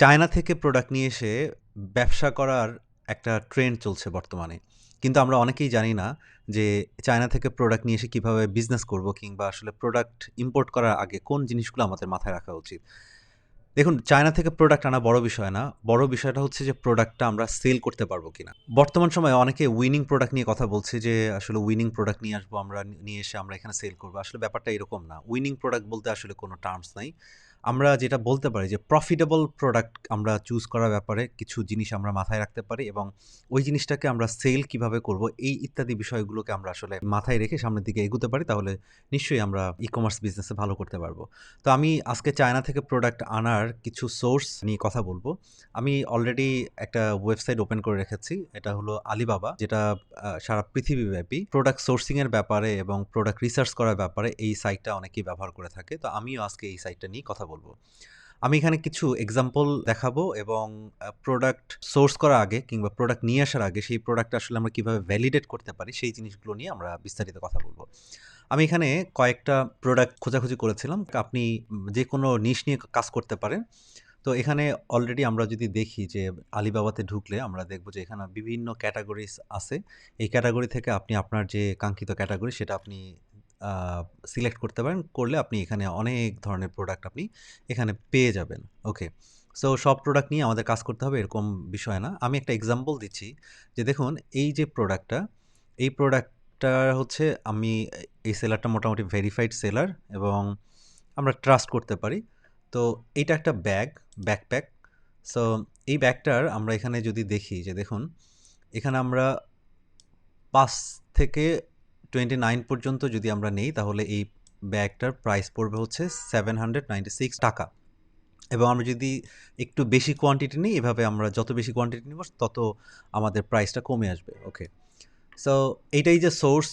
China থেকে product নিয়ে এসে ব্যবসা করার একটা ট্রেন্ড চলছে বর্তমানে। কিন্তু আমরা অনেকেই জানি না যে চায়না থেকে প্রোডাক্ট নিয়ে এসে কীভাবে বিজনেস করব কিংবা আসলে প্রোডাক্ট ইম্পোর্ট করার আগে কোন জিনিসগুলো আমাদের মাথায় রাখা উচিত। দেখুন, চায়না থেকে প্রোডাক্ট আনা বড় বিষয় না। বড় বিষয়টা হচ্ছে যে প্রোডাক্টটা আমরা সেল করতে পারব কিনা। বর্তমান সময়ে অনেকে উইনিং প্রোডাক্ট নিয়ে কথা বলছে যে আসলে উইনিং প্রোডাক্ট নিয়ে আসব, আমরা নিয়ে এসে আমরা এখানে সেল করব আসলে ব্যাপারটা এরকম না। উইনিং প্রোডাক্ট বলতে আসলে কোনো টার্মস নাই। আমরা যেটা বলতে পারি যে প্রফিটেবল প্রোডাক্ট আমরা চুজ করার ব্যাপারে কিছু জিনিস আমরা মাথায় রাখতে পারি এবং ওই জিনিসটাকে আমরা সেল কীভাবে করব, এই ইত্যাদি বিষয়গুলোকে আমরা আসলে মাথায় রেখে সামনের দিকে এগোতে পারি, তাহলে নিশ্চয়ই আমরা ই-কমার্স বিজনেসে ভালো করতে পারব। তো আমি আজকে চায়না থেকে প্রোডাক্ট আনার কিছু সোর্স নিয়ে কথা বলব। আমি অলরেডি একটা ওয়েবসাইট ওপেন করে রেখেছি। এটা হলো আলিবাবা যেটা সারা পৃথিবীব্যাপী প্রোডাক্ট সোর্সিংয়ের ব্যাপারে এবং প্রোডাক্ট রিসার্চ করার ব্যাপারে এই সাইটটা অনেকেই ব্যবহার করে থাকে। তো আমিও আজকে এই সাইটটা নিয়ে কথা বলব। আমি এখানে কিছু এক্সাম্পল দেখাবো এবং প্রোডাক্ট সোর্স করার আগে কিংবা প্রোডাক্ট নিয়ে আসার আগে সেই প্রোডাক্ট আসলে আমরা কীভাবে ভ্যালিডেট করতে পারি সেই জিনিসগুলো নিয়ে আমরা বিস্তারিত কথা বলব। আমি এখানে কয়েকটা প্রোডাক্ট খোঁজাখুঁজি করেছিলাম। আপনি যে কোনো নিশ নিয়ে কাজ করতে পারেন। তো এখানে অলরেডি আমরা যদি দেখি যে আলিবাবাতে ঢুকলে আমরা দেখব যে এখানে বিভিন্ন ক্যাটেগরিজ আছে। এই ক্যাটাগরি থেকে আপনি আপনার যে কাঙ্ক্ষিত ক্যাটাগরি সেটা আপনি সিলেক্ট করতে পারেন। করলে আপনি এখানে অনেক ধরনের প্রোডাক্ট আপনি এখানে পেয়ে যাবেন। ওকে। সো সব প্রোডাক্ট নিয়ে আমাদের কাজ করতে হবে এরকম বিষয় না। আমি একটা এক্সাম্পল দিচ্ছি যে দেখুন এই যে প্রোডাক্টটা, এই প্রোডাক্টটা হচ্ছে আমি এই সেলারটা মোটামুটি ভেরিফাইড সেলার এবং আমরা ট্রাস্ট করতে পারি। তো এইটা একটা ব্যাগ, ব্যাকপ্যাক। সো এই ব্যাগটার আমরা এখানে যদি দেখি যে দেখুন এখানে আমরা ৫ থেকে 29 পর্যন্ত যদি আমরা নেই, তাহলে এই ব্যাগটার প্রাইস পড়বে হচ্ছে ৳796 এবং আমরা যদি একটু বেশি কোয়ান্টিটি নিই, এভাবে আমরা যত বেশি কোয়ান্টিটি নিব, তত আমাদের প্রাইসটা কমে আসবে। ওকে। সো এইটাই যে সোর্স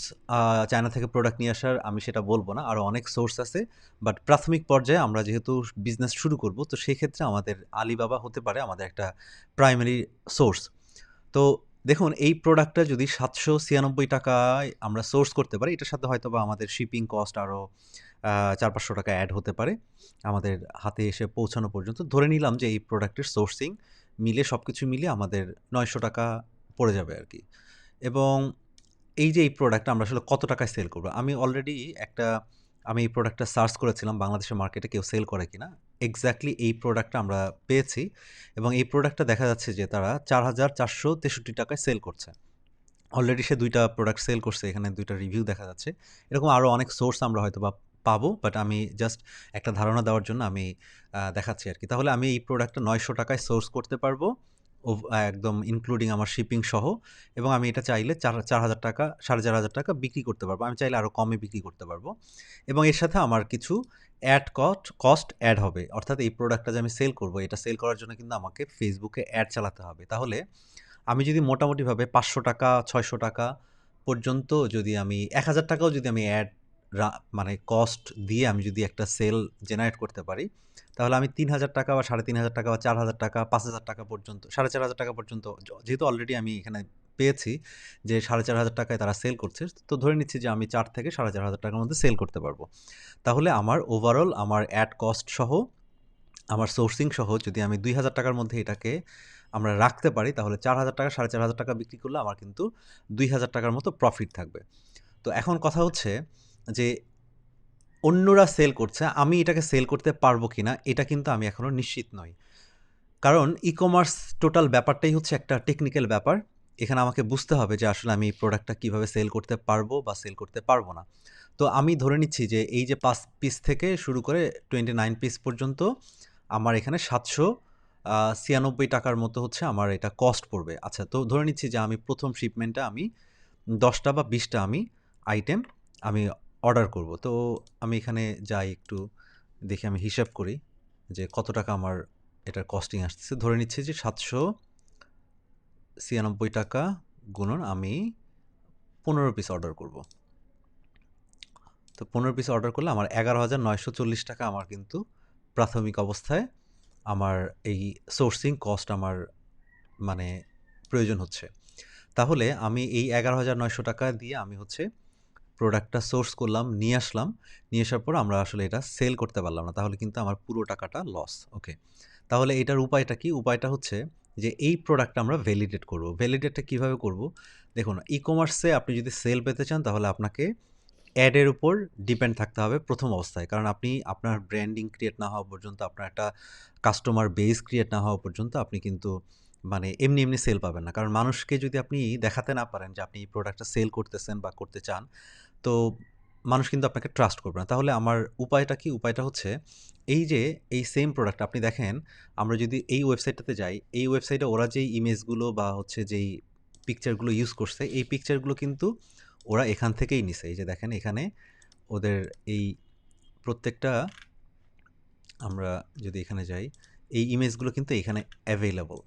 চায়না থেকে প্রোডাক্ট নিয়ে আসার, আমি সেটা বলব না। আরও অনেক সোর্স আছে। বাট প্রাথমিক পর্যায়ে আমরা যেহেতু বিজনেস শুরু করব, তো সেক্ষেত্রে আমাদের আলিবাবা হতে পারে আমাদের একটা প্রাইমারি সোর্স। তো দেখুন, এই প্রোডাক্টটা যদি ৳৭৯৬ আমরা সোর্স করতে পারি, এটার সাথে হয়তোবা আমাদের শিপিং কস্ট আরও চার পাঁচশো টাকা অ্যাড হতে পারে। আমাদের হাতে এসে পৌঁছানো পর্যন্ত। ধরে নিলাম যে এই প্রোডাক্টের সোর্সিং মিলে সব কিছু মিলিয়ে আমাদের ৳৯০০ পড়ে যাবে আর কি এবং এই যে এই প্রোডাক্টটা আমরা আসলে কত টাকায় সেল করব? আমি অলরেডি একটা, আমি এই প্রোডাক্টটা সার্চ করেছিলাম, বাংলাদেশের মার্কেটে কেউ সেল করে কিনা। এক্সাক্টলি এই প্রোডাক্টটা আমরা পেয়েছি এবং এই প্রোডাক্টটা দেখা যাচ্ছে যে তারা চার হাজার চারশো তেষট্টি টাকায় সেল করছে। অলরেডি সে ২ টা প্রোডাক্ট সেল করছে। এখানে দুইটা রিভিউ দেখা যাচ্ছে। এরকম আরও অনেক সোর্স আমরা হয়তো বা পাবো। বাট আমি জাস্ট একটা ধারণা দেওয়ার জন্য আমি দেখাচ্ছি আর কি তাহলে আমি এই প্রোডাক্টটা নয়শো টাকায় সোর্স করতে পারব। একদম ইনক্লুডিং আমার শিপিং সহ এবং আমি এটা চাইলে চার ৳৪,০০০ ৳৪,৫০০ বিক্রি করতে পারব। আমি চাইলে আরও কমে বিক্রি করতে পারব। এবং এর সাথে আমার কিছু অ্যাড কস্ট কস্ট অ্যাড হবে। অর্থাৎ এই প্রোডাক্টটা যে আমি সেল করব এটা সেল করার জন্য কিন্তু আমাকে ফেসবুকে অ্যাড চালাতে হবে। তাহলে আমি যদি মোটামুটিভাবে ৳৫০০, ৳৬০০ পর্যন্ত যদি আমি ৳১,০০০ টাকাও যদি আমি অ্যাড মানে কস্ট দিয়ে আমি যদি একটা সেল জেনারেট করতে পারি তাহলে আমি ৳৩,০০০ বা ৳৩,৫০০ বা ৳৪,০০০, ৳৫,০০০ পর্যন্ত ৳৪,৫০০ পর্যন্ত যেহেতু অলরেডি আমি এখানে পেয়েছি যে সাড়ে চার হাজার টাকায় তারা সেল করছে। তো ধরে নিচ্ছি যে আমি চার থেকে সাড়ে চার হাজার টাকার মধ্যে সেল করতে পারব। তাহলে আমার ওভারঅল আমার অ্যাড কস্ট সহ আমার সোর্সিং সহ যদি আমি দুই হাজার টাকার মধ্যে এটাকে আমরা রাখতে পারি তাহলে ৳৪,০০০ ৳৪,৫০০ বিক্রি করলে আমার কিন্তু দুই হাজার টাকার মতো প্রফিট থাকবে। তো এখন কথা হচ্ছে যে অন্যরা সেল করছে, আমি এটাকে সেল করতে পারব কিনা এটা কিন্তু আমি এখনও নিশ্চিত নই। কারণ ই-কমার্স টোটাল ব্যাপারটাই হচ্ছে একটা টেকনিক্যাল ব্যাপার। এখানে আমাকে বুঝতে হবে যে আসলে আমি এই প্রোডাক্টটা কীভাবে সেল করতে পারব বা সেল করতে পারব না। তো আমি ধরে নিচ্ছি যে এই যে পাঁচ পিস থেকে শুরু করে 29 পিস পর্যন্ত আমার এখানে সাতশো ছিয়ানব্বই টাকার মতো হচ্ছে আমার এটা কস্ট পড়বে। আচ্ছা তো ধরে নিচ্ছি যে আমি প্রথম শিপমেন্টে আমি দশটা বা বিশটা আমি আইটেম আমি অর্ডার করব। তো আমি এখানে যাই একটু দেখি আমি হিসাব করি যে কত টাকা আমার এটার কস্টিং আসতেছে। ধরে নিচ্ছি যে ৳৭৯৬ গুণন আমি ১৫ পিস অর্ডার করব। তো ১৫ পিস অর্ডার করলে আমার ৳১১,৯৪০ আমার কিন্তু প্রাথমিক অবস্থায় আমার এই সোর্সিং কস্ট আমার মানে প্রয়োজন হচ্ছে। তাহলে আমি এই ৳১১,৯০০ দিয়ে আমি হচ্ছে প্রোডাক্টটা সোর্স করলাম, নিয়ে আসলাম। নিয়ে আসার পর আমরা আসলে এটা সেল করতে পারলাম না। তাহলে কিন্তু আমার পুরো টাকাটা লস। ওকে। তাহলে এটার উপায়টা কি? উপায়টা হচ্ছে যে এই প্রোডাক্টটা আমরা ভ্যালিডেট করব। ভ্যালিডেটটা কীভাবে করব? দেখুন ই-কমার্সে আপনি যদি সেল পেতে চান তাহলে আপনাকে অ্যাডের উপর ডিপেন্ড থাকতে হবে প্রথম অবস্থায়। কারণ আপনি আপনার ব্র্যান্ডিং ক্রিয়েট না হওয়া পর্যন্ত, আপনার একটা কাস্টমার বেস ক্রিয়েট না হওয়া পর্যন্ত আপনি কিন্তু মানে এমনি, এমনি সেল পাবেন না। কারণ মানুষকে যদি আপনি দেখাতে না পারেন যে আপনি এই প্রোডাক্টটা সেল করতেছেন বা করতে চান, তো মানুষ কিন্তু আপনাকে ট্রাস্ট করবে না। তাহলে আমার উপায়টা কি? উপায়টা হচ্ছে এই যে এই সেম প্রোডাক্ট আপনি দেখেন আমরা যদি এই ওয়েবসাইটটাতে যাই, এই ওয়েবসাইটে ওরা যেই ইমেজগুলো বা হচ্ছে যেই পিকচারগুলো ইউজ করছে, এই পিকচারগুলো কিন্তু ওরা এখান থেকেই নিছে। এই যে দেখেন এখানে ওদের এই প্রত্যেকটা আমরা যদি এখানে যাই, এই ইমেজগুলো কিন্তু এখানে অ্যাভেইলেবল।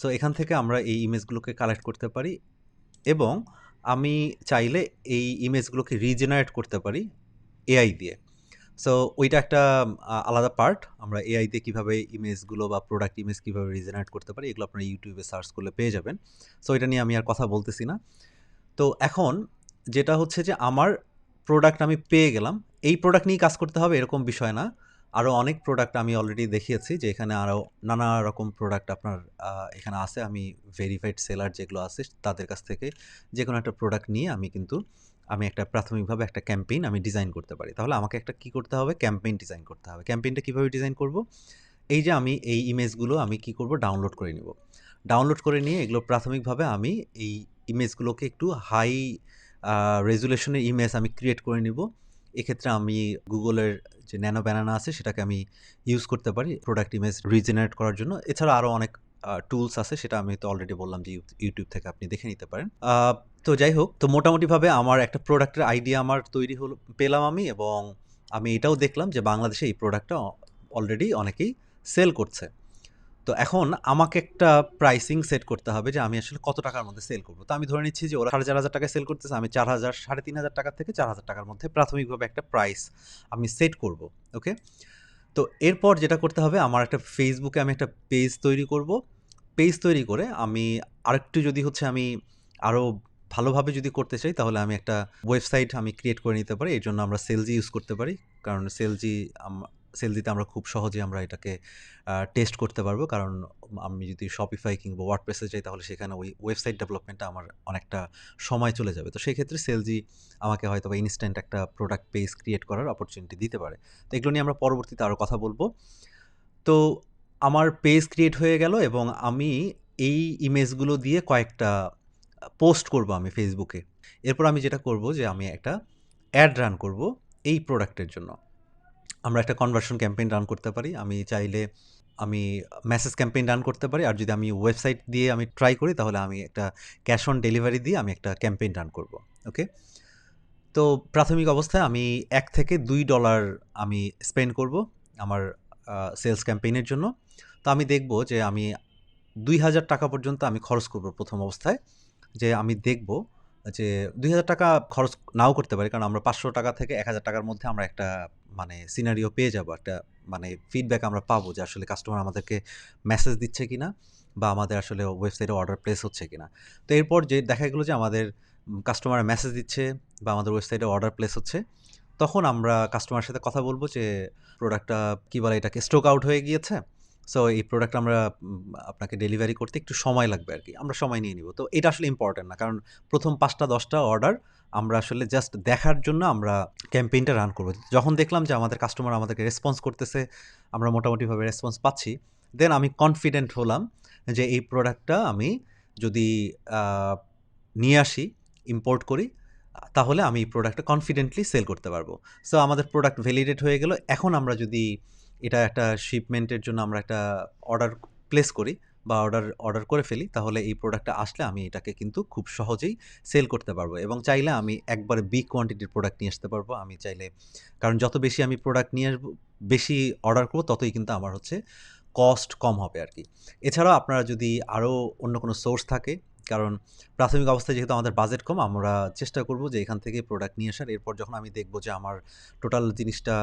সো এখান থেকে আমরা এই ইমেজগুলোকে কালেক্ট করতে পারি এবং আমি চাইলে এই ইমেজগুলোকে রিজেনারেট করতে পারি এআই দিয়ে। সো ওইটা একটা আলাদা পার্ট। আমরা এআই দিয়ে কীভাবে ইমেজগুলো বা প্রোডাক্ট ইমেজ কীভাবে রিজেনারেট করতে পারি, এগুলো আপনারা ইউটিউবে সার্চ করলে পেয়ে যাবেন। সো এটা নিয়ে আমি আর কথা বলতেছি না। তো এখন যেটা হচ্ছে যে আমার প্রোডাক্ট আমি পেয়ে গেলাম। এই প্রোডাক্ট নিয়েই কাজ করতে হবে এরকম বিষয় না। আরও অনেক প্রোডাক্ট আমি অলরেডি দেখিয়েছি, যে এখানে আরও নানা রকম প্রোডাক্ট আপনার এখানে আছে। আমি ভেরিফাইড সেলার যেগুলো আছে, তাদের কাছ থেকে যে কোনো একটা প্রোডাক্ট নিয়ে আমি কিন্তু, আমি একটা প্রাথমিকভাবে একটা ক্যাম্পেইন আমি ডিজাইন করতে পারি। তাহলে আমাকে একটা কি করতে হবে? ক্যাম্পেইন ডিজাইন করতে হবে। ক্যাম্পেইনটা কীভাবে ডিজাইন করব? এই যে আমি এই ইমেজগুলো আমি কি করব? ডাউনলোড করে নিব। ডাউনলোড করে নিয়ে এগুলো প্রাথমিকভাবে আমি এই ইমেজগুলোকে একটু হাই রেজুলেশনের ইমেজ আমি ক্রিয়েট করে নিব। এক্ষেত্রে আমি গুগলের যে ন্যানো ব্যানানা আছে সেটাকে আমি ইউজ করতে পারি প্রোডাক্ট ইমেজ রিজেনারেট করার জন্য। এছাড়া আরও অনেক টুলস আছে সেটা আমি তো অলরেডি বললাম যে ইউটিউব থেকে আপনি দেখে নিতে পারেন। তো যাই হোক, তো মোটামুটিভাবে আমার একটা প্রোডাক্টের আইডিয়া আমার তৈরি হল পেলাম আমি এবং আমি এটাও দেখলাম যে বাংলাদেশে এই প্রোডাক্টটা অলরেডি অনেকেই সেল করছে। তো এখন আমাকে একটা প্রাইসিং সেট করতে হবে যে আমি আসলে কত টাকার মধ্যে সেল করব। তো আমি ধরে নিচ্ছি যে ওরা ৳৪,৫০০ টাকায় সেল করতেছে। আমি ৪,০০০ ৳৩,৫০০ টাকা থেকে ৳৪,০০০ টাকার মধ্যে প্রাথমিকভাবে একটা প্রাইস আমি সেট করব। ওকে? তো এরপর যেটা করতে হবে আমার একটা ফেসবুকে আমি একটা পেজ তৈরি করব। পেজ তৈরি করে আমি আরেকটু যদি হচ্ছে আমি আরও ভালোভাবে যদি করতে চাই তাহলে আমি একটা ওয়েবসাইট আমি ক্রিয়েট করে নিতে পারি। এর জন্য আমরা সেলজি ইউজ করতে পারি। কারণ সেলজি আম সেলজিতে আমরা খুব সহজে আমরা এটাকে টেস্ট করতে পারব। কারণ আমি যদি Shopify কিংবা এ যাই, তাহলে সেখানে ওই ওয়েবসাইট ডেভেলপমেন্টটা আমার অনেকটা সময় চলে যাবে। তো সেক্ষেত্রে সেলজি আমাকে হয়তো বা ইনস্ট্যান্ট একটা প্রোডাক্ট পেজ ক্রিয়েট করার অপরচুনিটি দিতে পারে। তো এগুলো নিয়ে আমরা পরবর্তীতে আরও কথা বলব তো আমার পেজ ক্রিয়েট হয়ে গেল এবং আমি এই ইমেজগুলো দিয়ে কয়েকটা পোস্ট করব আমি ফেসবুকে এরপর আমি যেটা করব যে আমি একটা অ্যাড রান করব এই প্রোডাক্টের জন্য। আমরা একটা কনভার্সন ক্যাম্পেইন রান করতে পারি। আমি চাইলে আমি মেসেজ ক্যাম্পেইন রান করতে পারি। আর যদি আমি ওয়েবসাইট দিয়ে আমি ট্রাই করি তাহলে আমি একটা ক্যাশ অন ডেলিভারি দিয়ে আমি একটা ক্যাম্পেইন রান করব। ওকে? তো প্রাথমিক অবস্থায় আমি $১ থেকে দুই ডলার আমি স্পেন্ড করব আমার সেলস ক্যাম্পেইনের জন্য। তো আমি দেখব যে আমি ৳২,০০০ টাকা পর্যন্ত আমি খরচ করব প্রথম অবস্থায়। যে আমি দেখব যে ৳২,০০০ টাকা খরচ নাও করতে পারি। কারণ আমরা ৳৫০০ টাকা থেকে ৳১,০০০ টাকার মধ্যে আমরা একটা মানে সিনারিও পেয়ে যাব। একটা মানে ফিডব্যাক আমরা পাবো যে আসলে কাস্টমার আমাদেরকে মেসেজ দিচ্ছে কি না বা আমাদের আসলে ওয়েবসাইটে অর্ডার প্লেস হচ্ছে কি না তো এরপর যে দেখা গেলো যে আমাদের কাস্টমার মেসেজ দিচ্ছে বা আমাদের ওয়েবসাইটে অর্ডার প্লেস হচ্ছে। তখন আমরা কাস্টমারের সাথে কথা বলব যে প্রোডাক্টটা কী বলে এটাকে স্টক আউট হয়ে গিয়েছে। সো এই প্রোডাক্ট আমরা আপনাকে ডেলিভারি করতে একটু সময় লাগবে আর কি আমরা সময় নিয়ে নিব। তো এটা আসলে ইম্পোর্টেন্ট না। কারণ প্রথম পাঁচটা দশটা অর্ডার আমরা আসলে জাস্ট দেখার জন্য আমরা ক্যাম্পেইনটা রান করব। যখন দেখলাম যে আমাদের কাস্টমার আমাদেরকে রেসপন্স করতেছে, আমরা মোটামুটিভাবে রেসপন্স পাচ্ছি, দেন আমি কনফিডেন্ট হলাম যে এই প্রোডাক্টটা আমি যদি নিয়ে আসি, ইম্পোর্ট করি, তাহলে আমি এই প্রোডাক্টটা কনফিডেন্টলি সেল করতে পারব। সো আমাদের প্রোডাক্ট ভ্যালিডেট হয়ে গেল। এখন আমরা যদি এটা একটা শিপমেন্টের জন্য আমরা একটা অর্ডার প্লেস করি বা অর্ডার অর্ডার করে ফেলি তাহলে এই প্রোডাক্টটা আসলে আমি এটাকে কিন্তু খুব সহজেই সেল করতে পারব এবং চাইলে আমি একবারে বিগ কোয়ান্টিটির প্রোডাক্ট নিয়ে আসতে পারব। আমি চাইলে কারণ যত বেশি আমি প্রোডাক্ট নিয়ে আসব, বেশি অর্ডার করব ততই কিন্তু আমার হচ্ছে কস্ট কম হবে আর কি এছাড়াও আপনারা যদি আরও অন্য কোনো সোর্স থাকে, কারণ প্রাথমিক অবস্থায় যেহেতু আমাদের বাজেট কম আমরা চেষ্টা করব যে এখান থেকে প্রোডাক্ট নিয়ে আসার। এরপর যখন আমি দেখব যে আমার টোটাল জিনিসটা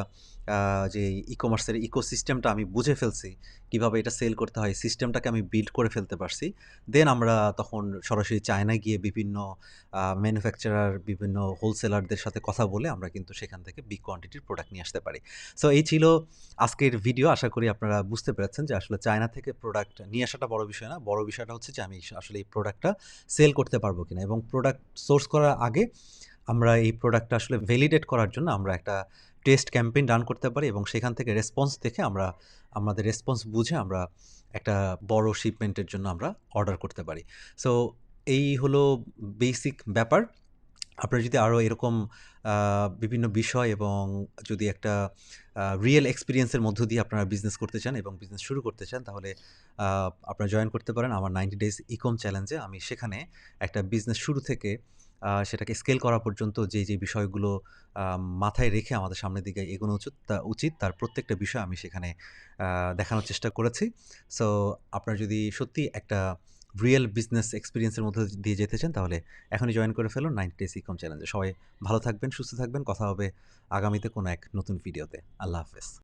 যে ই-কমার্সের ইকোসিস্টেমটা আমি বুঝে ফেলছি, কীভাবে এটা সেল করতে হয় সিস্টেমটাকে আমি বিল্ড করে ফেলতে পারছি দেন আমরা তখন সরাসরি চায়নায় গিয়ে বিভিন্ন ম্যানুফ্যাকচারার বিভিন্ন হোলসেলারদের সাথে কথা বলে আমরা কিন্তু সেখান থেকে বিগ কোয়ান্টিটির প্রোডাক্ট নিয়ে আসতে পারি। সো এই ছিল আজকের ভিডিও আশা করি আপনারা বুঝতে পেরেছেন যে আসলে চায়না থেকে প্রোডাক্ট নিয়ে আসাটা বড় বিষয় না। বড় বিষয়টা হচ্ছে যে আমি আসলে এই প্রোডাক্টটা সেল করতে পারব কিনা এবং প্রোডাক্ট সোর্স করার আগে আমরা এই প্রোডাক্টটা আসলে ভ্যালিডেট করার জন্য আমরা একটা টেস্ট ক্যাম্পেইন রান করতে পারি এবং সেখান থেকে রেসপন্স দেখে আমরা, আমাদের রেসপন্স বুঝে আমরা একটা বড় শিপমেন্টের জন্য আমরা অর্ডার করতে পারি। সো এই হলো বেসিক ব্যাপার। আপনারা যদি আরও এরকম বিভিন্ন বিষয় এবং যদি একটা রিয়েল এক্সপিরিয়েন্সের মধ্য দিয়ে আপনারা বিজনেস করতে চান এবং বিজনেস শুরু করতে চান, তাহলে আপনারা জয়েন করতে পারেন আমার নাইনটি ডেজ ইকম চ্যালেঞ্জে আমি সেখানে একটা বিজনেস শুরু থেকে সেটাকে স্কেল করা পর্যন্ত যে যে বিষয়গুলো মাথায় রেখে আমাদের সামনের দিকে এগোনো উচিত, তা উচিত, তার প্রত্যেকটা বিষয় আমি সেখানে দেখানোর চেষ্টা করেছি। সো আপনারা যদি সত্যি একটা রিয়েল বিজনেস এক্সপিরিয়েন্সের মধ্যে দিয়ে যেতে চান, তাহলে এখনই জয়েন করে ফেলুন নাইনটি ডেজ ইকম চ্যালেঞ্জে সবাই ভালো থাকবেন, সুস্থ থাকবেন, কথা হবে আগামীতে কোনো এক নতুন ভিডিওতে আল্লাহ হাফেজ।